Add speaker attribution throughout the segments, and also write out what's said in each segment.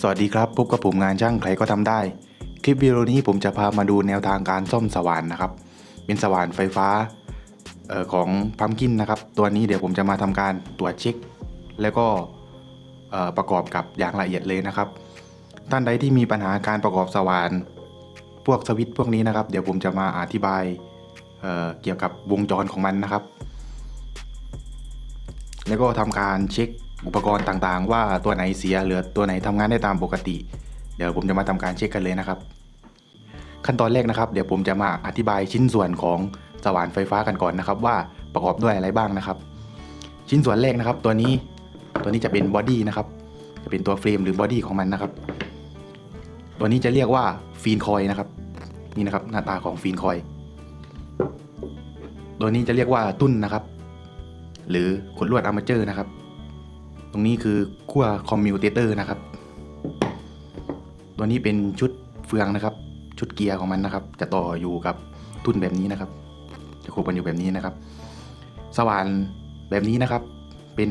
Speaker 1: สวัสดีครับพบกับผมงานช่างใครก็ทำได้ คลิปวิดีโอนี้ผมจะพามาดูแนวทางการซ่อมสว่านนะครับ เป็นสว่านไฟฟ้าออของพัมกินนะครับ ตัวนี้เดี๋ยวผมจะมาทำการตรวจเช็ค แล้วก็ประกอบกับอย่างละเอียดเลยนะครับ ท่านใดที่มีปัญหาการประกอบสว่านพวกสวิตช์พวกนี้นะครับ เดี๋ยวผมจะมาอธิบายเเกี่ยวกับวงจรของมันนะครับ แล้วก็ทำการเช็ค อุปกรณ์ต่างๆ ว่าตัวไหนเสียหรือตัวไหนทำงานได้ตามปกติ เดี๋ยวผมจะมาทำการเช็คกันเลยนะครับ ขั้นตอนแรกนะครับ เดี๋ยวผมจะมาอธิบายชิ้นส่วนของสว่านไฟฟ้ากันก่อนนะครับ ว่าประกอบด้วยอะไรบ้างนะครับ ชิ้นส่วนแรกนะครับ ตัวนี้ตัวนี้จะเป็นบอดี้นะครับจะเป็นตัวเฟรมหรือบอดี้ของมันนะครับ ตัวนี้จะเรียกว่าฟีนคอยนะครับ นี่นะครับหน้าตาของฟีนคอย ตัวนี้จะเรียกว่าตุ้นนะครับ หรือขดลวดอาร์มาเจอร์นะครับ รงนี้คือขั้วคอมมิวเตเตอร์นะครับ ตัวนี้เป็นชุดเฟืองนะครับ ชุดเกียร์ของมันนะครับ จะต่ออยู่กับทุ่นแบบนี้นะครับ จะคบกันอยู่แบบนี้นะครับ สว่านแบบนี้นะครับ เป็น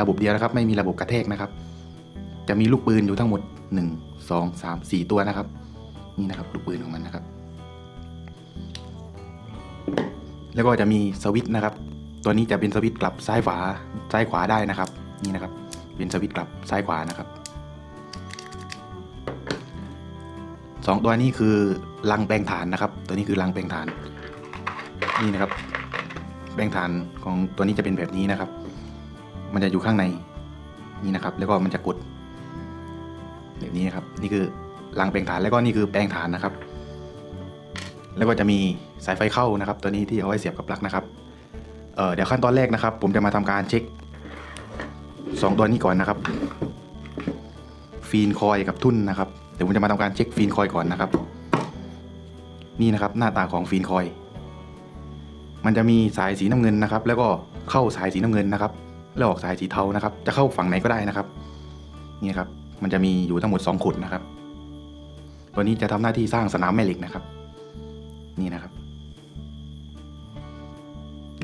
Speaker 1: ระบบเดียวนะครับ ไม่มีระบบกระแทกนะครับ จะมีลูกปืนอยู่ทั้งหมด 1 2 3 4 ตัวนะครับ นี่นะครับลูกปืนของมันนะครับ แล้วก็จะมีสวิตช์นะครับ ตัวนี้จะเป็นสวิตช์กลับซ้ายขวาซ้ายขวาได้นะครับ นี่นะครับ เป็นสวิตช์กลับซ้ายขวานะครับสองตัวนี้คือรังแปลงฐานนะครับ ตัวนี้คือรังแปลงฐาน นี่นะครับ แปลงฐานของตัวนี้จะเป็นแบบนี้นะครับ มันจะอยู่ข้างในนี่นะครับ แล้วก็มันจะกด แบบนี้นะครับ นี่คือรังแปลงฐานแล้วก็นี่คือแปลงฐานนะครับ แล้วก็จะมีสายไฟเข้านะครับ ตัวนี้ที่เอาไว้เสียบกับปลั๊กนะครับเเดี๋ยวขั้นตอนแรกนะครับ ผมจะมาทำการเช็ค สองตัวนี้ก่อนนะครับ ฟีนคอยกับทุ่นนะครับ เดี๋ยวผมจะมาทำการเช็คฟีนคอยก่อนนะครับ นี่นะครับหน้าตาของฟีนคอย มันจะมีสายสีน้ำเงินนะครับ แล้วก็เข้าสายสีน้ำเงินนะครับ แล้วออกสายสีเทานะครับ จะเข้าฝั่งไหนก็ได้นะครับ นี่ครับ มันจะมีอยู่ทั้งหมดสองขุดนะครับ ตัวนี้จะทำหน้าที่สร้างสนามแม่เหล็กนะครับ นี่นะครับ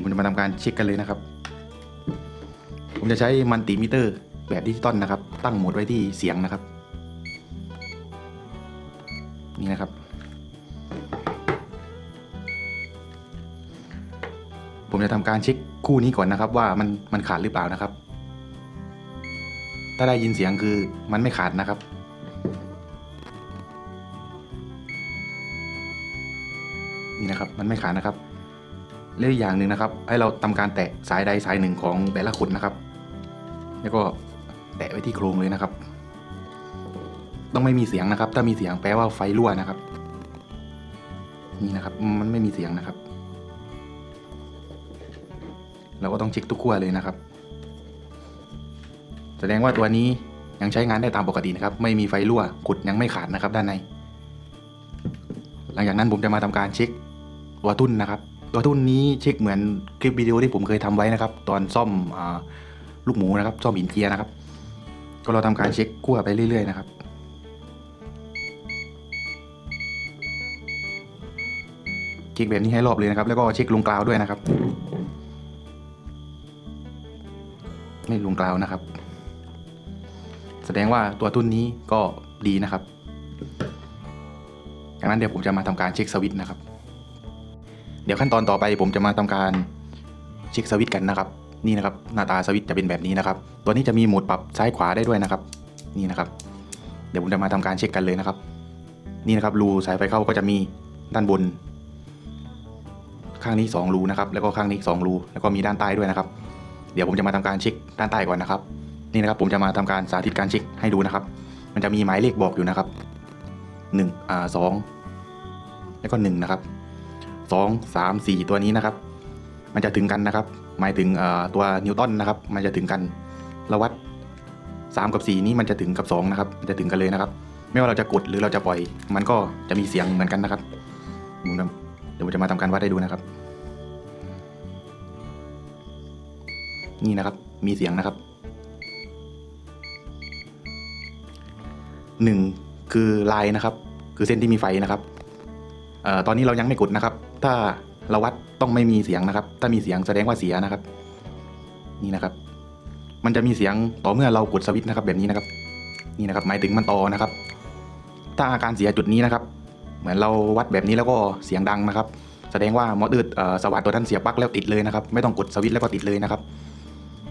Speaker 1: ผมจะมาทำการเช็คกันเลยนะครับ ผมจะใช้มัลติมิเตอร์แบบดิจิตอลนะครับ ตั้งโหมดไว้ที่เสียงนะครับ นี่นะครับ ผมจะทำการเช็คคู่นี้ก่อนนะครับ ว่ามันมันขาดหรือเปล่านะครับ ถ้าได้ยินเสียงคือมันไม่ขาดนะครับนี่นะครับมันไม่ขาดนะครับเรื่องอย่างหนึ่งนะครับ ให้เราทำการแตะสายใดสายหนึ่งของแต่ละขุดนะครับ แล้วก็แตะไว้ที่โครงเลยนะครับ ต้องไม่มีเสียงนะครับ ถ้ามีเสียงแปลว่าไฟรั่วนะครับ นี่นะครับ มันไม่มีเสียงนะครับ เราก็ต้องเช็คทุกขั้วเลยนะครับ แสดงว่าตัวนี้ยังใช้งานได้ตามปกตินะครับ ไม่มีไฟรั่วขุดยังไม่ขาดนะครับ ด้านใน หลังจากนั้นผมจะมาทำการเช็คตัวทุ่นนะครับ ตัวทุ่นนี้เช็คเหมือนคลิปวิดีโอที่ผมเคยทำไว้นะครับ ตอนซ่อมอา ลูกหมูนะครับซอมหินเจียนะครับ ก็เราทำการเช็คกั้วไปเรื่อยๆนะครับเช็คแบบนี้ให้รอบเลยนะครับ แล้วก็เช็คลงกราวด้วยนะครับ ไม่ลงกราวนะครับ แสดงว่าตัวทุ่นนี้ก็ดีนะครับจากนั้นเดี๋ยวผมจะมาทำการเช็คสวิตช์นะครับ เดี๋ยวขั้นตอนต่อไปผมจะมาทำการเช็คสวิตช์กันนะครับ นี่นะครับหน้าตาสวิตจะเป็นแบบนี้นะครับ ตัวนี้จะมีโหมดปรับซ้ายขวาได้ด้วยนะครับนี่นะครับ เดี๋ยวผมจะมาทำการเช็คกันเลยนะครับ นี่นะครับรูสายไฟเข้าก็จะมีด้านบน ข้างนี้ 2 รูนะครับแล้วก็ข้างนี้ 2 รูแล้วก็มีด้านใต้ด้วยนะครับ เดี๋ยวผมจะมาทำการเช็คด้านใต้ก่อนนะครับ นี่นะครับผมจะมาทำการสาธิตการเช็คให้ดูนะครับ มันจะมีหมายเลขบอกอยู่นะครับหนึ่งอ่าสองแล้วก็หนึ่งนะครับสองสามสี่ตัวนี้นะครับ มันจะถึงกันนะครับ หมายถึงตัวนิวตันนะครับ มันจะถึงกันเราวัดสามกับสี่นี้มันจะถึงกับสองนะครับ มันจะถึงกันเลยนะครับ ไม่ว่าเราจะกดหรือเราจะปล่อย มันก็จะมีเสียงเหมือนกันนะครับเดี๋ยวผมจะมาทำการวัดให้ดูนะครับ นี่นะครับ มีเสียงนะครับหนึ่งคือลายนะครับ คือเส้นที่มีไฟนะครับออตอนนี้เรายังไม่กดนะครับ ถ้า เราวัดต้องไม่มีเสียงนะครับ ถ้ามีเสียงแสดงว่าเสียนะครับ นี่นะครับ มันจะมีเสียงต่อเมื่อเรากดสวิตช์นะครับ แบบนี้นะครับ นี่นะครับ หมายถึงมันต่อนะครับ ถ้าอาการเสียจุดนี้นะครับ เหมือนเราวัดแบบนี้แล้วก็เสียงดังนะครับ แสดงว่ามอเตอร์สว่านตัวนั้นเสียปลั๊กแล้วติดเลยนะครับ ไม่ต้องกดสวิตช์แล้วก็ติดเลยนะครับ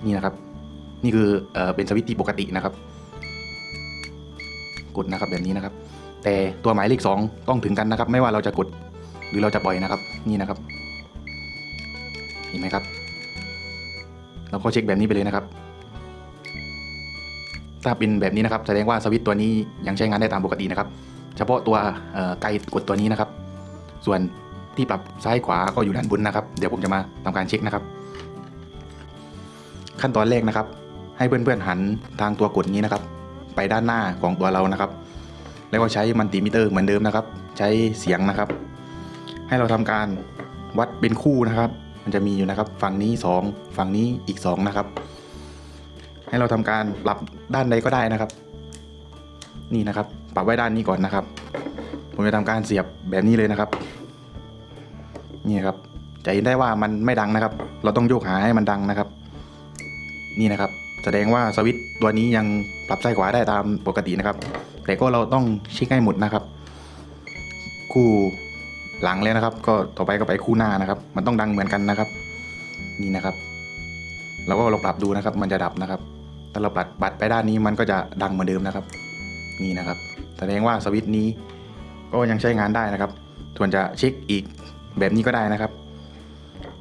Speaker 1: นี่นะครับ นี่คือเอ่อเป็นสวิตช์ที่ปกตินะครับ กดนะครับแบบนี้นะครับ แต่ตัวหมายเลขสองต้องถึงกันนะครับ ไม่ว่าเราจะกดหรือเราจะปล่อยนะครับ นี่นะครับ เห็นไหมครับ เราก็เช็คแบบนี้ไปเลยนะครับ ถ้าเป็นแบบนี้นะครับ แสดงว่าสวิตตัวนี้ยังใช้งานได้ตามปกตินะครับ เฉพาะตัวไกกดตัวนี้นะครับ ส่วนที่ปรับซ้ายขวาก็อยู่ด้านบนนะครับ เดี๋ยวผมจะมาทำการเช็คนะครับ ขั้นตอนแรกนะครับ ให้เพื่อนๆหันทางตัวกดนี้นะครับ ไปด้านหน้าของตัวเรานะครับ แล้วก็ใช้มัลติมิเตอร์เหมือนเดิมนะครับ ใช้เสียงนะครับ ให้เราทำการวัดเป็นคู่นะครับ มันจะมีอยู่นะครับ ฝั่งนี้ 2 ฝั่งนี้อีก 2 นะครับ ให้เราทำการปรับด้านใดก็ได้นะครับ นี่นะครับ ปรับไว้ด้านนี้ก่อนนะครับ ผมจะทำการเสียบแบบนี้เลยนะครับ นี่ครับ จะเห็นได้ว่ามันไม่ดังนะครับ เราต้องโยกหาให้มันดังนะครับ นี่นะครับ แสดงว่าสวิตช์ตัวนี้ยังปรับซ้ายขวาได้ตามปกตินะครับ แต่ก็เราต้องเช็คให้หมดนะครับ คู่ หลังเลยนะครับ ก็ต่อไปก็ไปคู่หน้านะครับ มันต้องดังเหมือนกันนะครับ นี่นะครับ เราก็ลองปรับดูนะครับ มันจะดับนะครับถ้าเราปรับปัดไปด้านนี้มันก็จะดังเหมือนเดิมนะครับ นี่นะครับ แสดงว่าสวิตช์นี้ก็ยังใช้งานได้นะครับ ส่วนจะเช็คอีกแบบนี้ก็ได้นะครับ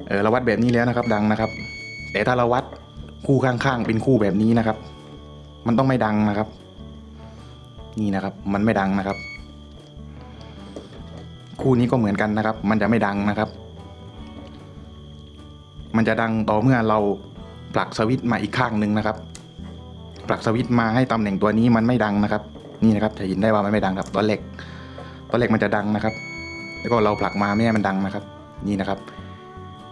Speaker 1: เออเราวัดแบบนี้แล้วนะครับ ดังนะครับ แต่ถ้าเราวัดคู่ข้างๆเป็นคู่แบบนี้นะครับ มันต้องไม่ดังนะครับ นี่นะครับ มันไม่ดังนะครับ คู่นี้ก็เหมือนกันนะครับ มันจะไม่ดังนะครับ มันจะดังต่อเมื่อเราปลักสวิตช์มาอีกข้างหนึ่งนะครับ ปลักสวิตช์มาให้ตำแหน่งตัวนี้มันไม่ดังนะครับ นี่นะครับจะเห็นได้ว่ามันไม่ดังครับตอนเหล็กตอนเหล็กมันจะดังนะครับ แล้วก็เราผลักมาไม่ให้มันดังนะครับ นี่นะครับ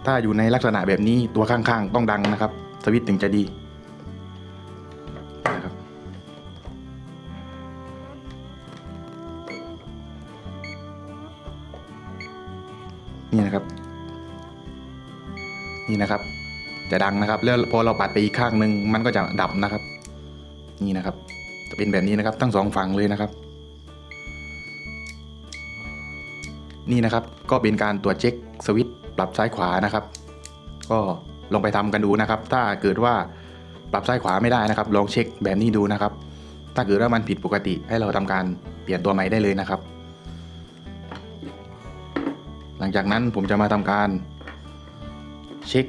Speaker 1: ถ้าอยู่ในลักษณะแบบนี้ตัวข้างๆ ต้องดังนะครับ สวิตช์ถึงจะดี นี่นะครับ นี่นะครับ จะดังนะครับแล้วพอเราปัดไปอีกข้างหนึ่งมันก็จะดับนะครับ นี่นะครับ จะเป็นแบบนี้นะครับ ทั้งสองฝั่งเลยนะครับ นี่นะครับก็เป็นการตรวจเช็คสวิตช์ปรับซ้ายขวานะครับ ก็ลองไปทำกันดูนะครับ ถ้าเกิดว่าปรับซ้ายขวาไม่ได้นะครับ ลองเช็คแบบนี้ดูนะครับ ถ้าเกิดว่ามันผิดปกติให้เราทำการเปลี่ยนตัวใหม่ได้เลยนะครับ หลังจากนั้นผมจะมาทำการเช็ค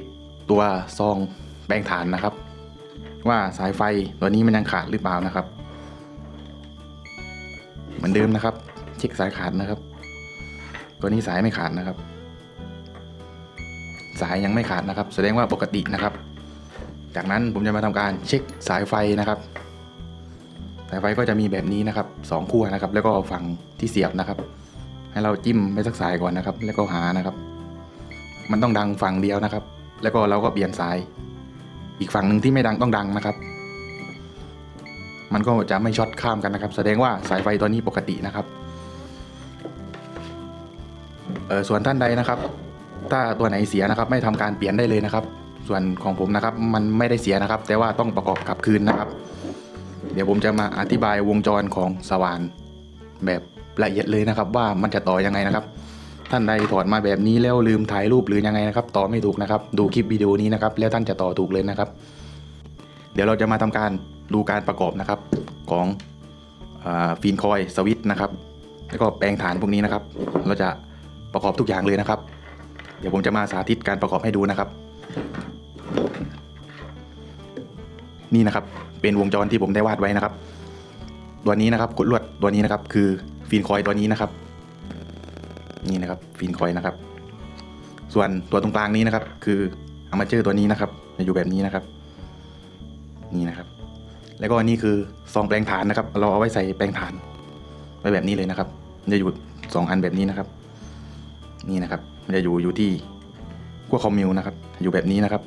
Speaker 1: ตัวซองแปลงฐานนะครับ ว่าสายไฟตัวนี้มันยังขาดหรือเปล่านะครับ เหมือนเดิมนะครับ เช็คสายขาดนะครับ ตัวนี้สายไม่ขาดนะครับ สายยังไม่ขาดนะครับ แสดงว่าปกตินะครับ จากนั้นผมจะมาทำการเช็คสายไฟนะครับ สายไฟก็จะมีแบบนี้นะครับสองขั้วนะครับ แล้วก็ฝั่งที่เสียบนะครับ ให้เราจิ้มไปสักสายก่อนนะครับ แล้วก็หานะครับ มันต้องดังฝั่งเดียวนะครับ แล้วก็เราก็เปลี่ยนสาย อีกฝั่งหนึ่งที่ไม่ดังต้องดังนะครับ มันก็จะไม่ช็อตข้ามกันนะครับ แสดงว่าสายไฟตัวนี้ปกตินะครับเออส่วนท่านใดนะครับ ถ้าตัวไหนเสียนะครับ ไม่ทำการเปลี่ยนได้เลยนะครับ ส่วนของผมนะครับมันไม่ได้เสียนะครับ แต่ว่าต้องประกอบกลับคืนนะครับ เดี๋ยวผมจะมาอธิบายวงจรของสว่านแบบ ละเอียดเลยนะครับ ว่ามันจะต่อยังไงนะครับ ท่านใดถอดมาแบบนี้แล้วลืมถ่ายรูปหรือยังไงนะครับ ต่อไม่ถูกนะครับ ดูคลิปวิดีโอนี้นะครับ แล้วท่านจะต่อถูกเลยนะครับ เดี๋ยวเราจะมาทำการดูการประกอบนะครับของฟีนคอยสวิตนะครับ แล้วก็แปลงฐานพวกนี้นะครับ เราจะประกอบทุกอย่างเลยนะครับ เดี๋ยวผมจะมาสาธิตการประกอบให้ดูนะครับ นี่นะครับเป็นวงจรที่ผมได้วาดไว้นะครับ ตัวนี้นะครับกดลวดตัวนี้นะครับคือ ฟีนคอยตัวนี้นะครับ นี่นะครับฟีนคอยนะครับ ส่วนตัวตรงกลางนี้นะครับ คืออามาเจอร์ตัวนี้นะครับจะอยู่แบบนี้นะครับ นี่นะครับ แล้วก็อันนี่คือซองแปลงฐานนะครับ เราเอาไว้ใส่แปลงฐานไว้แบบนี้เลยนะครับจะอยู่สองอันแบบนี้นะครับ นี่นะครับมันจะอยู่อยู่ที่ขั้วคอมมิวนะครับ อยู่แบบนี้นะครับ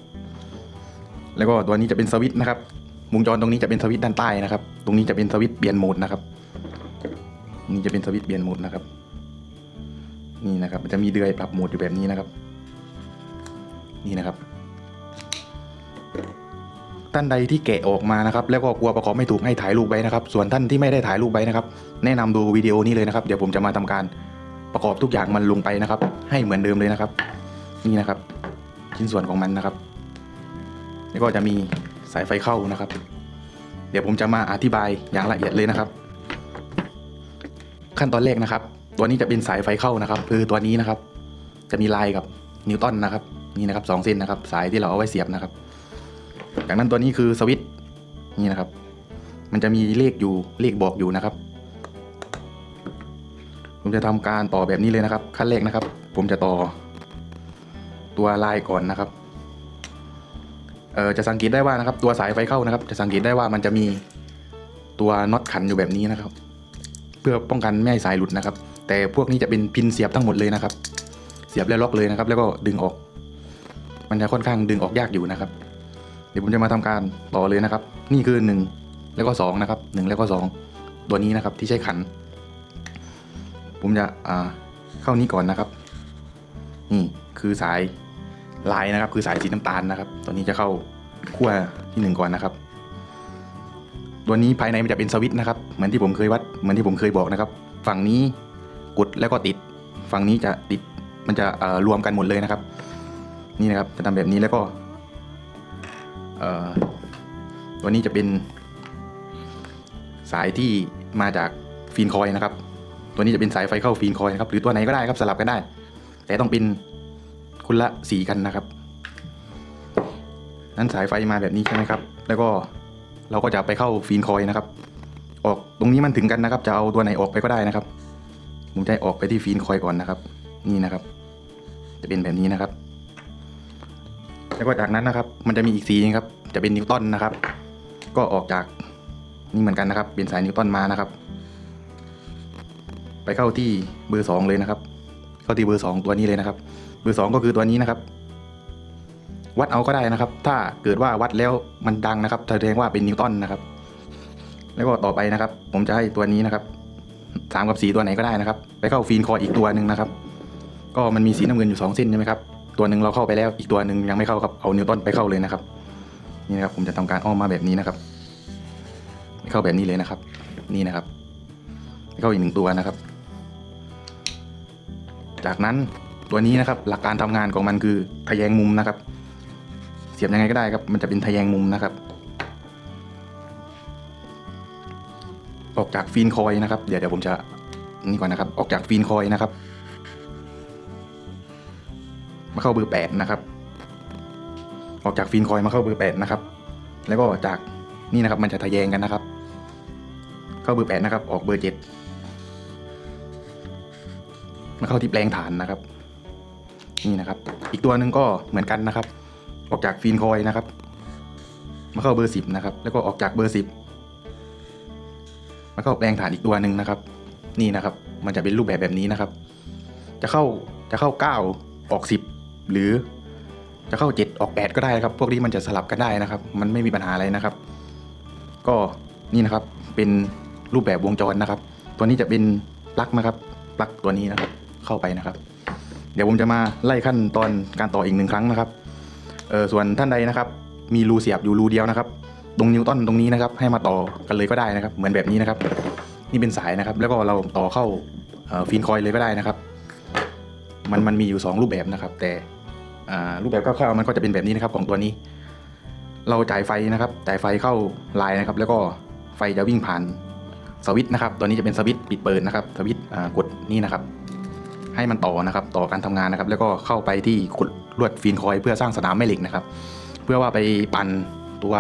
Speaker 1: แล้วก็ตัวนี้จะเป็นสวิตช์นะครับวงจรตรงนี้จะเป็นสวิตช์ด้านใต้นะครับ ตรงนี้จะเป็นสวิตช์เปลี่ยนโหมดนะครับ นี่จะเป็นสวิตช์เปลี่ยนโหมดนะครับ นี่นะครับ มันจะมีเดือยปรับโหมดอยู่แบบนี้นะครับ นี่นะครับท่านใดที่แกะออกมานะครับแล้วก็กลัวประกอบไม่ถูกให้ถ่ายรูปไว้นะครับ ส่วนท่านที่ไม่ได้ถ่ายรูปไว้นะครับ แนะนำดูวิดีโอนี้เลยนะครับ เดี๋ยวผมจะมาทำการประกอบทุกอย่างมันลงไปนะครับ ให้เหมือนเดิมเลยนะครับ นี่นะครับ ชิ้นส่วนของมันนะครับ แล้วก็จะมีสายไฟเข้านะครับ เดี๋ยวผมจะมาอธิบายอย่างละเอียดเลยนะครับ ขั้นตอนแรกนะครับ ตัวนี้จะเป็นสายไฟเข้านะครับ คือตัวนี้นะครับ จะมีลายกับนิวตันนะครับ นี่นะครับสองเส้นนะครับ สายที่เราเอาไว้เสียบนะครับ จากนั้นตัวนี้คือสวิตช์นี่นะครับ มันจะมีเลขอยู่เลขบอกอยู่นะครับ ผมจะทำการต่อแบบนี้เลยนะครับ ขั้นแรกนะครับ ผมจะต่อ ตัวลายก่อนนะครับเออจะสังเกตได้ว่านะครับ ตัวสายไฟเข้านะครับ จะสังเกตได้ว่ามันจะมีตัวน็อตขันอยู่แบบนี้นะครับ เพื่อป้องกันไม่ให้สายหลุดนะครับ แต่พวกนี้จะเป็นพินเสียบทั้งหมดเลยนะครับ เสียบแล้วล็อกเลยนะครับ แล้วก็ดึงออก มันจะค่อนข้างดึงออกยากอยู่นะครับ เดี๋ยวผมจะมาทำการต่อเลยนะครับ นี่คือหนึ่งแล้วก็สองนะครับหนึ่งแล้วก็สองตัวนี้นะครับที่ใช้ขัน ผมจะอ่าเข้านี้ก่อนนะครับ นี่คือสายลายนะครับ คือสายสีน้ำตาลนะครับตัวนี้จะเข้าขั้วที่หนึ่งก่อนนะครับ ตัวนี้ภายในมันจะเป็นสวิตช์นะครับ เหมือนที่ผมเคยวัด เหมือนที่ผมเคยบอกนะครับ ฝั่งนี้กดแล้วก็ติด ฝั่งนี้จะติด มันจะรวมกันหมดเลยนะครับ นี่นะครับ จะทำแบบนี้แล้วก็ตัวนี้จะเป็นสายที่มาจากฟีนคอยนะครับ ตัวนี้จะเป็นสายไฟเข้าฟีนคอยนะครับ หรือตัวไหนก็ได้ครับสลับกันได้ แต่ต้องเป็นคนละสีกันนะครับ นั้นสายไฟมาแบบนี้ใช่ไหมครับ แล้วก็ เราก็จะไปเข้าฟีนคอยนะครับ ออกตรงนี้มันถึงกันนะครับ จะเอาตัวไหนออกไปก็ได้นะครับ ผมจะให้ออกไปที่ฟีนคอยก่อนนะครับ นี่นะครับ จะเป็นแบบนี้นะครับ แล้วก็จากนั้นนะครับ มันจะมีอีกสีนึงครับ จะเป็นนิวตันนะครับ ก็ออกจากนี่เหมือนกันนะครับ เป็นสายนิวตันมานะครับ ไปเข้าที่เบอร์สองเลยนะครับ เข้าที่เบอร์สองตัวนี้เลยนะครับ เบอร์สองก็คือตัวนี้นะครับ วัดเอาก็ได้นะครับ ถ้าเกิดว่าวัดแล้วมันดังนะครับแสดงว่าเป็นนิวตันนะครับ แล้วก็ต่อไปนะครับ ผมจะให้ตัวนี้นะครับสามกับสีตัวไหนก็ได้นะครับ ไปเข้าฟีนคอยอีกตัวหนึ่งนะครับ ก็มันมีสีน้ำเงินอยู่สองเส้นใช่ไหมครับ ตัวหนึ่งเราเข้าไปแล้วอีกตัวหนึ่งยังไม่เข้าครับเอานิวตันไปเข้าเลยนะครับ นี่นะครับผมจะทำการอ้อมมาแบบนี้นะครับ เข้าแบบนี้เลยนะครับ นี่นะครับ เข้าอีกหนึ่งตัวนะครับ จากนั้นตัวนี้นะครับหลักการทำงานของมันคือทะแยงมุมนะครับ สียบยังไงก็ได้ครับ มันจะเป็นทะแยงมุมนะครับ ออกจากฟีนคอยนะครับ เดี๋ยวเดี๋ยวผมจะนี่ก่อนนะครับ ออกจากฟีนคอยนะครับ มาเข้าเบอร์แปดนะครับ ออกจากฟีนคอยมาเข้าเบอร์แปดนะครับ แล้วก็จากนี่นะครับ มันจะทะแยงกันนะครับ เข้าเบอร์แปดนะครับ ออกเบอร์เจ็ดมาเข้าที่แปลงฐานนะครับ นี่นะครับ อีกตัวหนึ่งก็เหมือนกันนะครับ ออกจากฟีนคอยนะครับ มาเข้าเบอร์สิบนะครับ แล้วก็ออกจากเบอร์สิบมาเข้าแปลงฐานอีกตัวหนึ่งนะครับ นี่นะครับ มันจะเป็นรูปแบบแบบนี้นะครับ จะเข้าจะเข้าเก้าออกสิบหรือจะเข้าเจ็ดออกแปดก็ได้ครับ พวกนี้มันจะสลับกันได้นะครับ มันไม่มีปัญหาอะไรนะครับ ก็นี่นะครับเป็นรูปแบบวงจรนะครับ ตัวนี้จะเป็นปลั๊กนะครับปลั๊กตัวนี้นะครับ เข้าไปนะครับ เดี๋ยวผมจะมาไล่ขั้นตอนการต่ออีกหนึ่งครั้งนะครับ เออส่วนท่านใดนะครับ มีรูเสียบอยู่รูเดียวนะครับ ตรงนิวตันตรงนี้นะครับ ให้มาต่อกันเลยก็ได้นะครับ เหมือนแบบนี้นะครับ นี่เป็นสายนะครับ แล้วก็เราต่อเข้าฟีนคอยเลยก็ได้นะครับ มันมันมีอยู่ 2 รูปแบบนะครับ แต่รูปแบบคร่าวๆมันก็จะเป็นแบบนี้นะครับของตัวนี้ เราจ่ายไฟนะครับจ่ายไฟเข้าลน์นะครับ แล้วก็ไฟจะวิ่งผ่านสวิตช์นะครับ ตัวนี้จะเป็นสวิตช์ปิดเปิดนะครับ สวิตช์กดนี่นะครับ ให้มันต่อนะครับ ต่อการทำงานนะครับ แล้วก็เข้าไปที่กด ลวดฟีนคอยเพื่อสร้างสนามแม่เหล็กนะครับ เพื่อว่าไปปั่นตัว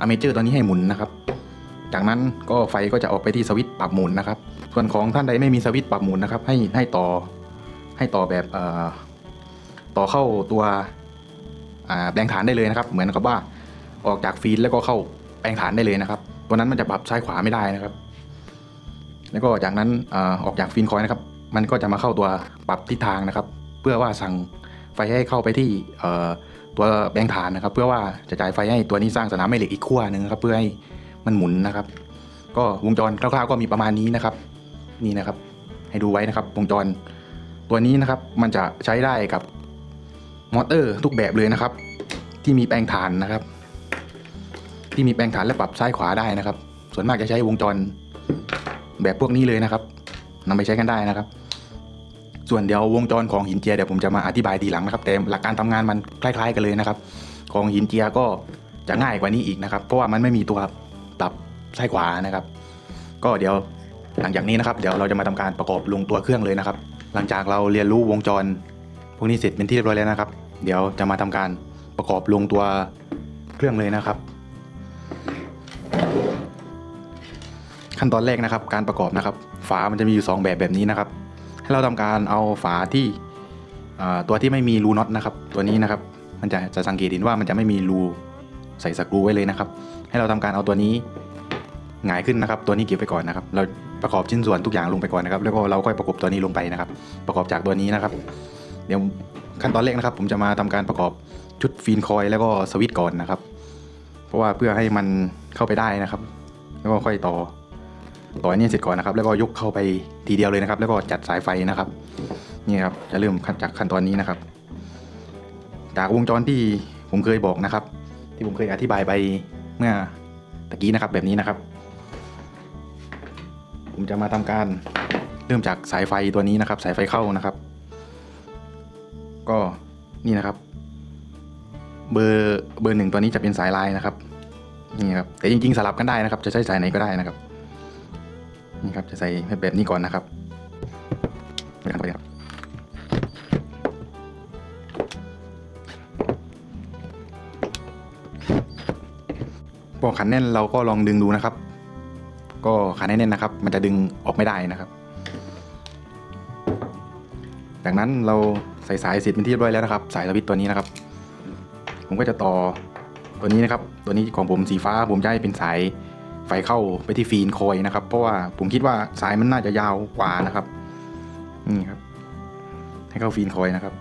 Speaker 1: อะเมเจอร์ตัวนี้ให้หมุนนะครับ จากนั้นก็ไฟก็จะออกไปที่สวิตช์ปรับหมุนนะครับ ส่วนของท่านใดไม่มีสวิตช์ปรับหมุนนะครับ ให้ให้ต่อให้ต่อแบบต่อเข้าตัวแปลงฐานได้เลยนะครับ เหมือนกับว่าออกจากฟีนแล้วก็เข้าแปลงฐานได้เลยนะครับ ตัวนั้นมันจะปรับซ้ายขวาไม่ได้นะครับ แล้วก็จากนั้นออกจากฟีนคอยนะครับ มันก็จะมาเข้าตัวปรับทิศทางนะครับ เพื่อว่าสั่งไฟให้เข้าไปที่ตัวแบงฐานนะครับ เพื่อว่าจะจ่ายไฟให้ตัวนี้สร้างสนามแม่เหล็กอีกขั้วหนึ่งครับเพื่อให้มันหมุนนะครับ ก็วงจรคร่าวๆก็มีประมาณนี้นะครับ นี่นะครับ ให้ดูไว้นะครับ วงจรตัวนี้นะครับมันจะใช้ได้กับมอเตอร์ทุกแบบเลยนะครับ ที่มีแปลงฐานนะครับ ที่มีแปลงฐานและปรับซ้ายขวาได้นะครับ ส่วนมากจะใช้วงจรแบบพวกนี้เลยนะครับนำไปใช้กันได้นะครับ ส่วนเดี๋ยววงจรของหินเจียเดี๋ยวผมจะมาอธิบายทีหลังนะครับแต่หลักการทำงานมันคล้าย ๆ กันเลยนะครับ ของหินเจียก็จะง่ายกว่านี้อีกนะครับ เพราะว่ามันไม่มีตัวปรับซ้ายขวานะครับ ก็เดี๋ยวหลังจากนี้นะครับ เดี๋ยวเราจะมาทำการประกอบลงตัวเครื่องเลยนะครับ หลังจากเราเรียนรู้วงจร พวกนี้เสร็จเป็นที่เรียบร้อยแล้วนะครับ เดี๋ยวจะมาทำการประกอบลงตัวเครื่องเลยนะครับ ขั้นตอนแรกนะครับ การประกอบนะครับ ฝามันจะมีอยู่ 2 แบบแบบนี้นะครับ เราทำการเอาฝาที่ตัวที่ไม่มีรูน็อตนะครับ ตัวนี้นะครับ มันจะจะสังเกตเห็นว่ามันจะไม่มีรูใส่สกรูไว้เลยนะครับ ให้เราทำการเอาตัวนี้หงายขึ้นนะครับ ตัวนี้เก็บไปก่อนนะครับ เราประกอบชิ้นส่วนทุกอย่างลงไปก่อนนะครับ แล้วก็เราค่อยประกบตัวนี้ลงไปนะครับ ประกอบจากตัวนี้นะครับ เดี๋ยวขั้นตอนแรกนะครับ ผมจะมาทำการประกอบชุดฟีนคอยล์แล้วก็สวิตช์ก่อนนะครับ เพราะว่าเพื่อให้มันเข้าไปได้นะครับ แล้วก็ค่อยต่อ ต่ออันนี้เสร็จก่อนนะครับ แล้วก็ยกเข้าไปทีเดียวเลยนะครับ แล้วก็จัดสายไฟนะครับ นี่ครับจะเริ่มจากขั้นตอนนี้นะครับ จากวงจรที่ผมเคยบอกนะครับ ที่ผมเคยอธิบายไปเมื่อตะกี้นะครับแบบนี้นะครับ ผมจะมาทำการเริ่มจากสายไฟตัวนี้นะครับ สายไฟเข้านะครับ ก็นี่นะครับ เบอร์เบอร์หนึ่งตัวนี้จะเป็นสายลายนะครับนี่ครับแต่จริงๆสลับกันได้นะครับ จะใช้สายไหนก็ได้นะครับ นี่ครับจะใส่แบบนี้ก่อนนะครับไปกันไปครับพอขันแน่นเราก็ลองดึงดูนะครับ ก็ขันให้แน่นนะครับ มันจะดึงออกไม่ได้นะครับ จากนั้นเราใส่สายเสร็จเป็นที่เรียบร้อยแล้วนะครับ สายสวิตตัวนี้นะครับ ผมก็จะต่อตัวนี้นะครับ ตัวนี้ของผมสีฟ้าผมจะให้เป็นสาย ไฟเข้าไปที่ฟีนคอยนะครับ เพราะว่าผมคิดว่าสายมันน่าจะยาวกว่านะครับนี่ครับ ให้เข้าฟีนคอยนะครับ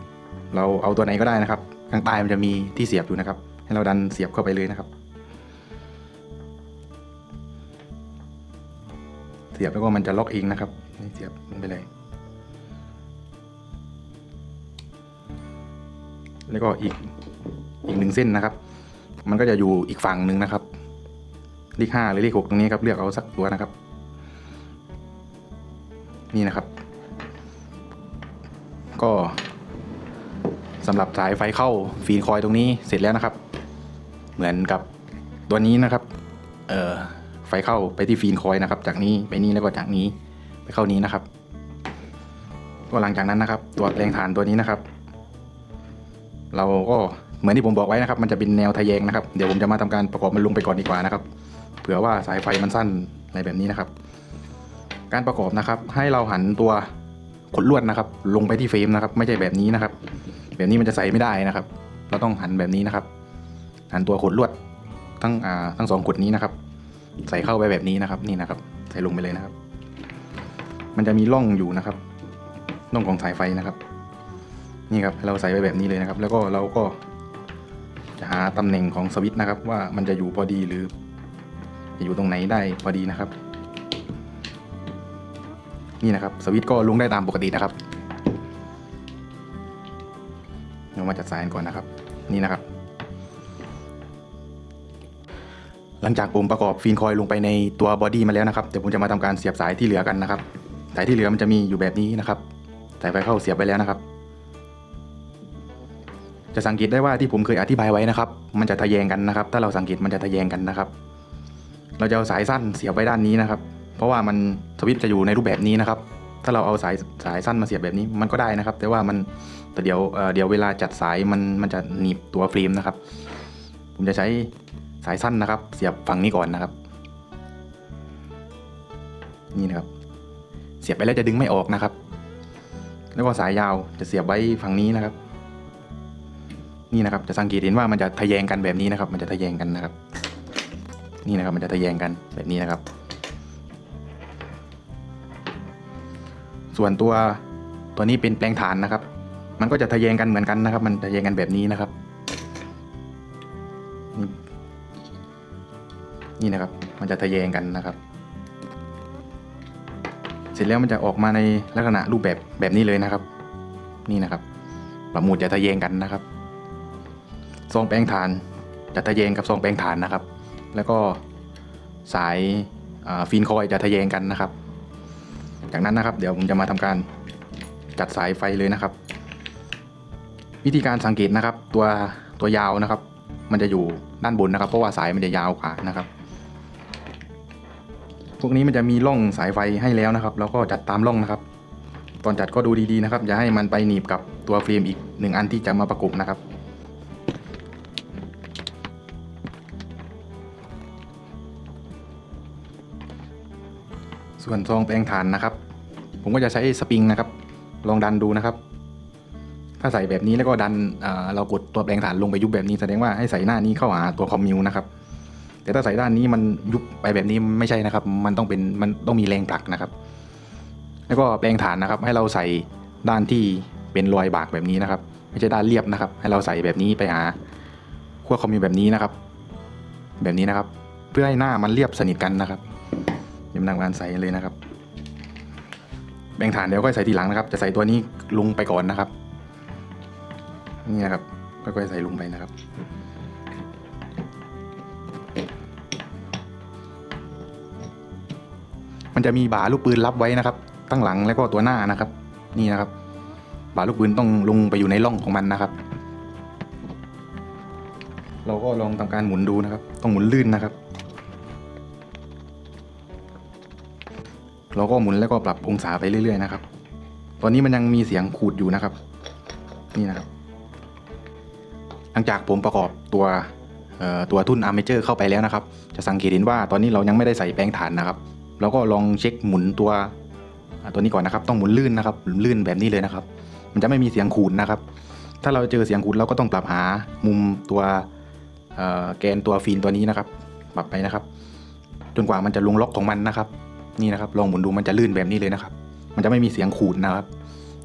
Speaker 1: เราเอาตัวไหนก็ได้นะครับข้างใต้มันจะมีที่เสียบอยู่นะครับ ให้เราดันเสียบเข้าไปเลยนะครับ เสียบแล้วก็มันจะล็อกเองนะครับนี่เสียบลงไปเลยแล้วก็อีกอีกหนึ่งเส้นนะครับ มันก็จะอยู่อีกฝั่งหนึ่งนะครับ เลขห้าหรือเลขหกตรงนี้ครับเลือกเอาสักตัวนะครับ นี่นะครับ ก็สำหรับสายไฟเข้าฟีนคอยตรงนี้เสร็จแล้วนะครับ เหมือนกับตัวนี้นะครับเอ่อไฟเข้าไปที่ฟีนคอยนะครับ จากนี้ไปนี้แล้วก็จากนี้ไปเข้านี้นะครับก็หลังจากนั้นนะครับ ตัวแรงฐานตัวนี้นะครับ เราก็เหมือนที่ผมบอกไว้นะครับ มันจะเป็นแนวทะแยงนะครับ เดี๋ยวผมจะมาทำการประกอบมันลงไปก่อนดีกว่านะครับ เผื่อว่าสายไฟมันสั้นอะไรแบบนี้นะครับ การประกอบนะครับ ให้เราหันตัวขดลวดนะครับ ลงไปที่เฟรมนะครับ ไม่ใช่แบบนี้นะครับ แบบนี้มันจะใส่ไม่ได้นะครับ เราต้องหันแบบนี้นะครับ หันตัวขดลวดทั้งอ่าทั้งสองขดนี้นะครับ ใส่เข้าไปแบบนี้นะครับนี่นะครับ ใส่ลงไปเลยนะครับ มันจะมีร่องอยู่นะครับร่องของสายไฟนะครับ นี่ครับเราใส่ไปแบบนี้เลยนะครับ แล้วก็เราก็จะหาตำแหน่งของสวิตช์นะครับ ว่ามันจะอยู่พอดีหรือ จะอยู่ตรงไหนได้พอดีนะครับ นี่นะครับสวิตช์ก็ลงได้ตามปกตินะครับเรามาจัดสายกันก่อนนะครับ นี่นะครับ หลังจากผมประกอบฟีนคอยล์ลงไปในตัวบอดี้มาแล้วนะครับเดี๋ยวผมจะมาทำการเสียบสายที่เหลือกันนะครับ สายที่เหลือมันจะมีอยู่แบบนี้นะครับสายไฟเข้าเสียบไปแล้วนะครับ จะสังเกตได้ว่าที่ผมเคยอธิบายไว้นะครับ มันจะทะแยงกันนะครับ ถ้าเราสังเกตมันจะทะแยงกันนะครับ เราจะเอาสายสั้นเสียบไว้ด้านนี้นะครับ เพราะว่ามันสวิตช์จะอยู่ในรูปแบบนี้นะครับ ถ้าเราเอาสายสายสั้นมาเสียบแบบนี้มันก็ได้นะครับ แต่ว่ามันแต่เดี๋ยวเดี๋ยวเวลาจัดสายมันมันจะหนีบตัวเฟรมนะครับ ผมจะใช้สายสั้นนะครับ เสียบฝั่งนี้ก่อนนะครับ นี่นะครับ เสียบไปแล้วจะดึงไม่ออกนะครับ แล้วก็สายยาวจะเสียบไว้ฝั่งนี้นะครับ นี่นะครับ จะสังเกตเห็นว่ามันจะทะแยงกันแบบนี้นะครับ มันจะทะแยงกันนะครับ นี่นะครับมันจะทะแยงกันแบบนี้นะครับ ส่วนตัวตัวนี้เป็นแปลงฐานนะครับ มันก็จะทะแยงกันเหมือนกันนะครับ มันทะแยงกันแบบนี้นะครับ นี่นะครับ มันจะทะแยงกันนะครับ เสร็จแล้วมันจะออกมาในลักษณะรูปแบบแบบนี้เลยนะครับ นี่นะครับประมูดจะทะแยงกันนะครับซองแปลงฐานจะทะแยงกับซองแปลงฐานนะครับ แล้วก็สายฟินคอยจะทะแยงกันนะครับ จากนั้นนะครับ เดี๋ยวผมจะมาทำการจัดสายไฟเลยนะครับ วิธีการสังเกตนะครับ ตัวตัวยาวนะครับ มันจะอยู่ด้านบนนะครับ เพราะว่าสายมันจะยาวกว่านะครับ พวกนี้มันจะมีร่องสายไฟให้แล้วนะครับ แล้วก็จัดตามร่องนะครับ ตอนจัดก็ดูดีๆนะครับ อย่าให้มันไปหนีบกับตัวเฟรมอีกหนึ่งอันที่จะมาประกบนะครับ ส่วนซองแปลงฐานนะครับ ผมก็จะใช้สปริงนะครับ ลองดันดูนะครับ ถ้าใส่แบบนี้แล้วก็ดันเออเรากดตัวแปลงฐานลงไปยุบแบบนี้แสดงว่าให้ใส่หน้านี้เข้าหาตัวคอมมิวนะครับ แต่ถ้าใส่ด้านนี้มันยุบไปแบบนี้ไม่ใช่นะครับ มันต้องเป็นมันต้องมีแรงผลักนะครับ แล้วก็แปลงฐานนะครับ ให้เราใส่ด้านที่เป็นรอยบากแบบนี้นะครับ ไม่ใช่ด้านเรียบนะครับ ให้เราใส่แบบนี้ไปหาขั้วคอมมิวแบบนี้นะครับ แบบนี้นะครับ เพื่อให้หน้ามันเรียบสนิทกันนะครับ เดี๋ยวนักงานใส่เลยนะครับ แบ่งฐานเดี๋ยวก็ใส่ทีหลังนะครับ จะใส่ตัวนี้ลงไปก่อนนะครับ นี่นะครับค่อยๆใส่ลงไปนะครับมันจะมีบาลูกปืนรับไว้นะครับ ตั้งหลังแล้วก็ตัวหน้านะครับ นี่นะครับบาลูกปืนต้องลงไปอยู่ในร่องของมันนะครับ เราก็ลองทำการหมุนดูนะครับ ต้องหมุนลื่นนะครับ เราก็หมุนแล้วก็ปรับองศาไปเรื่อยๆนะครับ ตอนนี้มันยังมีเสียงขูดอยู่นะครับ นี่นะครับ หลังจากผมประกอบตัวตัวทุ่นอาร์เมเจอร์เข้าไปแล้วนะครับ จะสังเกตเห็นว่าตอนนี้เรายังไม่ได้ใส่แปลงฐานนะครับ เราก็ลองเช็คหมุนตัวตัวนี้ก่อนนะครับ ต้องหมุนลื่นนะครับ ลื่นแบบนี้เลยนะครับ มันจะไม่มีเสียงขูดนะครับ ถ้าเราเจอเสียงขูดเราก็ต้องปรับหามุมตัวแกนตัวฟีนตัวนี้นะครับ ปรับไปนะครับ จนกว่ามันจะลงล็อกของมันนะครับ นี่นะครับลองหมุนดูมันจะลื่นแบบนี้เลยนะครับ มันจะไม่มีเสียงขูดนะครับ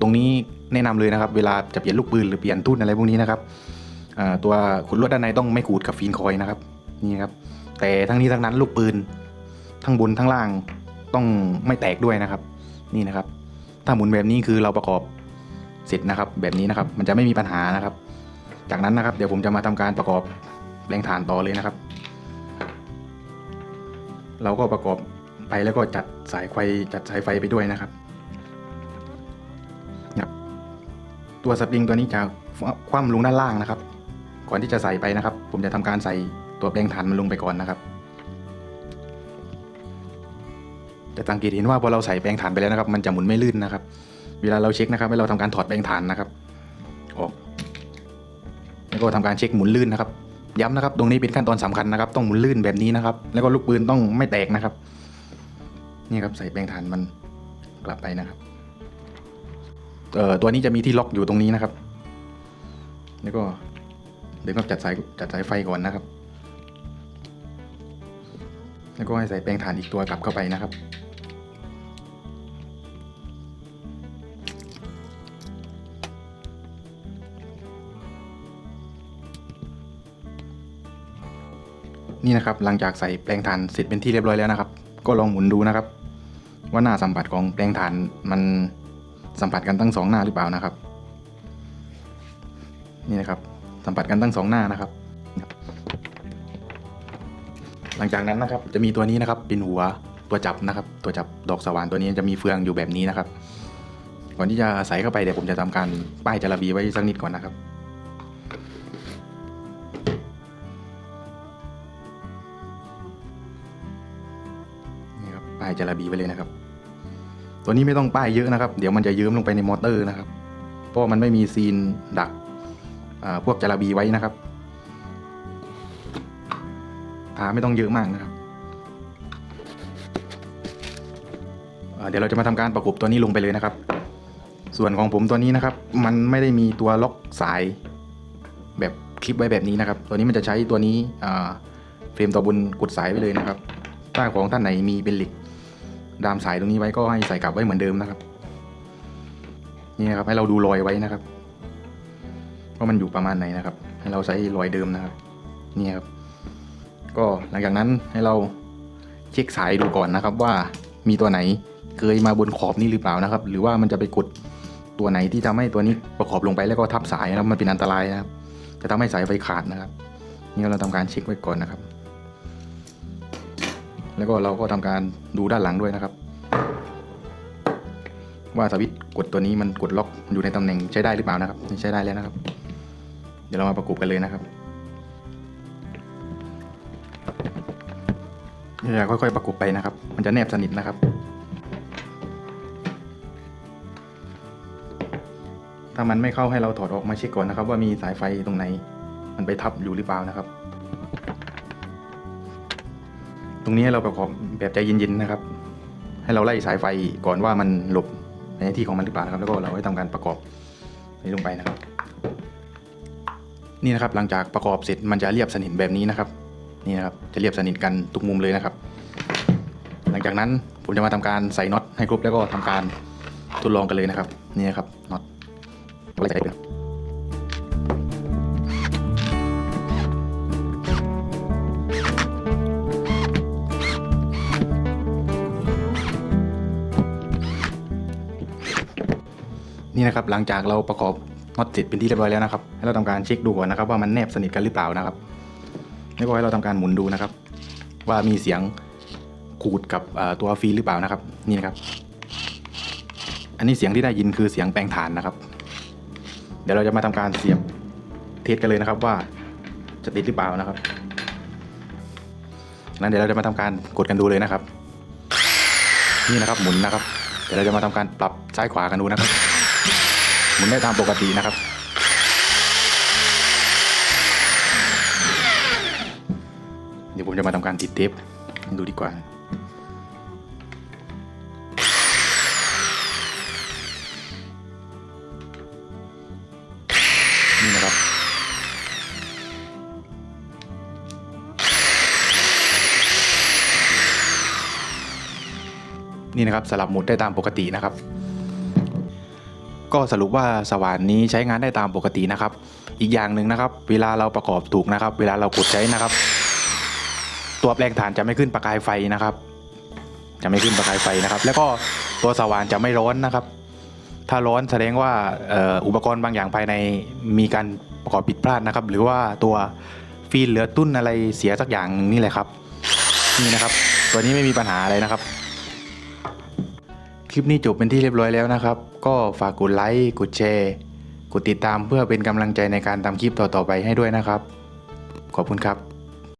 Speaker 1: ตรงนี้แนะนำเลยนะครับ เวลาจะเปลี่ยนลูกปืนหรือเปลี่ยนทุ่นอะไรพวกนี้นะครับตัวขุนลวดด้านในต้องไม่ขูดกับฟีนคอยนะครับนี่ครับ แต่ทั้งนี้ทั้งนั้นลูกปืนทั้งบนทั้งล่างต้องไม่แตกด้วยนะครับ นี่นะครับ ถ้าหมุนแบบนี้คือเราประกอบเสร็จนะครับ แบบนี้นะครับ มันจะไม่มีปัญหานะครับ จากนั้นนะครับ เดี๋ยวผมจะมาทำการประกอบแรงฐานต่อเลยนะครับ เราก็ประกอบ ไปแล้วก็จัดสายไฟจัดสายไฟไปด้วยนะครับครับตัวสปริงตัวนี้จะคว่ำลงด้านล่างนะครับ ก่อนที่จะใส่ไปนะครับ ผมจะทำการใส่ตัวแปลงฐานมันลงไปก่อนนะครับจะสังเกตเห็นว่าพอเราใส่แปลงฐานไปแล้วนะครับ มันจะหมุนไม่ลื่นนะครับ เวลาเราเช็คนะครับให้เราทำการถอดแปลงฐานนะครับออกแล้วก็ทำการเช็คหมุนลื่นนะครับ ย้ำนะครับ ตรงนี้เป็นขั้นตอนสำคัญนะครับ ต้องหมุนลื่นแบบนี้นะครับ แล้วก็ลูกปืนต้องไม่แตกนะครับ นี่ครับใส่แปลงฐานมันกลับไปนะครับเอ่อตัวนี้จะมีที่ล็อกอยู่ตรงนี้นะครับ แล้วก็เดี๋ยวก็จัดสายจัดสายไฟก่อนนะครับ แล้วก็ให้ใส่แปลงฐานอีกตัวกลับเข้าไปนะครับนี่นะครับหลังจากใส่แปลงฐานเสร็จเป็นที่เรียบร้อยแล้วนะครับ ก็ลองหมุนดูนะครับ ว่าหน้าสัมผัสของแปลงฐานมันสัมผัสกันทั้งสองหน้าหรือเปล่านะครับ นี่นะครับสัมผัสกันทั้งสองหน้านะครับ หลังจากนั้นนะครับจะมีตัวนี้นะครับเป็นหัวตัวจับนะครับ ตัวจับดอกสว่านตัวนี้จะมีเฟืองอยู่แบบนี้นะครับ ก่อนที่จะใส่เข้าไปเดี๋ยวผมจะทำการป้ายจาระบีไว้สักนิดก่อนนะครับนี่ครับป้ายจาระบีไว้เลยนะครับ ตัวนี้ไม่ต้องป้ายเยอะนะครับ เดี๋ยวมันจะเยิ้มลงไปในมอเตอร์นะครับ เพราะมันไม่มีซีนดักพวกจาระบีไว้นะครับทาไม่ต้องเยอะมากนะครับเดี๋ยวเราจะมาทำการประกบตัวนี้ลงไปเลยนะครับ ส่วนของผมตัวนี้นะครับ มันไม่ได้มีตัวล็อกสายแบบคลิปไว้แบบนี้นะครับ ตัวนี้มันจะใช้ตัวนี้เฟรมตัวบนกดสายไว้เลยนะครับ ถ้าของท่านไหนมีเป็นเหล็ก ดามสายตรงนี้ไว้ก็ให้ใส่กลับไว้เหมือนเดิมนะครับ นี่นะครับ ให้เราดูรอยไว้นะครับว่ามันอยู่ประมาณไหนนะครับ ให้เราใช้รอยเดิมนะครับ นี่ครับ ก็หลังจากนั้นให้เราเช็คสายดูก่อนนะครับ ว่ามีตัวไหนเคยมาบนขอบนี้หรือเปล่านะครับ หรือว่ามันจะไปกดตัวไหนที่ทำให้ตัวนี้ประกอบลงไปแล้วก็ทับสายแล้วมันเป็นอันตรายนะครับ จะจะทำให้สายไฟขาดนะครับ นี่เราทำการเช็คไว้ก่อนนะครับ แล้วก็เราก็ทำการดูด้านหลังด้วยนะครับ ว่าสวิตช์กดตัวนี้มันกดล็อกอยู่ในตำแหน่งใช้ได้หรือเปล่านะครับนี่ใช้ได้แล้วนะครับ เดี๋ยวเรามาประกบกันเลยนะครับอย่าค่อยๆประกบไปนะครับ มันจะแนบสนิทนะครับ ถ้ามันไม่เข้าให้เราถอดออกมาเช็คก่อนนะครับ ว่ามีสายไฟตรงไหน มันไปทับอยู่หรือเปล่านะครับ ตรงนี้เราประกอบแบบใจเย็นๆนะครับ ให้เราไล่สายไฟก่อนว่ามันหลบในที่ของมันหรือเปล่านะครับ แล้วก็เราให้ทำการประกอบนี้ลงไปนะครับ นี่นะครับหลังจากประกอบเสร็จมันจะเรียบสนิทแบบนี้นะครับ นี่นะครับจะเรียบสนิทกันทุกมุมเลยนะครับ หลังจากนั้นผมจะมาทำการใส่น็อตให้ครบแล้วก็ทำการทดลองกันเลยนะครับ นี่นะครับน็อตไว้ใส่เล นี่นะครับหลังจากเราประกอบน็อตเสร็จเป็นที่เรียบร้อยแล้วนะครับ ให้เราทำการเช็คดูก่อนนะครับว่ามันแนบสนิทกันหรือเปล่านะครับแล้วก็ให้เราทำการหมุนดูนะครับ ว่ามีเสียงขูดกับตัวฟีหรือเปล่านะครับ นี่นะครับ อันนี้เสียงที่ได้ยินคือเสียงแปลงฐานนะครับ เดี๋ยวเราจะมาทำการเสียบเทสกันเลยนะครับว่าจะติดหรือเปล่านะครับนั้นเดี๋ยวเราจะมาทำการกดกันดูเลยนะครับ นี่นะครับหมุนนะครับ เดี๋ยวเราจะมาทำการปรับซ้ายขวากันดูนะครับ หมุนได้ตามปกตินะครับ เดี๋ยวผมจะมาทำการติดเทปดูดีกว่านี่นะครับนี่นะครับสลับหมุดได้ตามปกตินะครับ ก็สรุปว่าสว่านนี้ใช้งานได้ตามปกตินะครับ อีกอย่างหนึ่งนะครับ เวลาเราประกอบถูกนะครับ เวลาเรากดใช้นะครับ ตัวแปลงฐานจะไม่ขึ้นประกายไฟนะครับ จะไม่ขึ้นประกายไฟนะครับ แล้วก็ตัวสว่านจะไม่ร้อนนะครับ ถ้าร้อนแสดงว่าอ,อ,อุปกรณ์บางอย่างภายในมีการประกอบผิดพลาดนะครับ หรือว่าตัวฟีนเหลือตุ้นอะไรเสียสักอย่างนี่แหละครับ นี่นะครับ ตัวนี้ไม่มีปัญหาอะไรนะครับ ลิปนี้จบเป็นที่เรียบร้อยแล้วนะครับ ก็ฝากกดไลค์กดแชร์ กดติดตามเพื่อเป็นกำลังใจในการทำคลิปต่อๆไปให้ด้วยนะครับ ขอบคุณครับ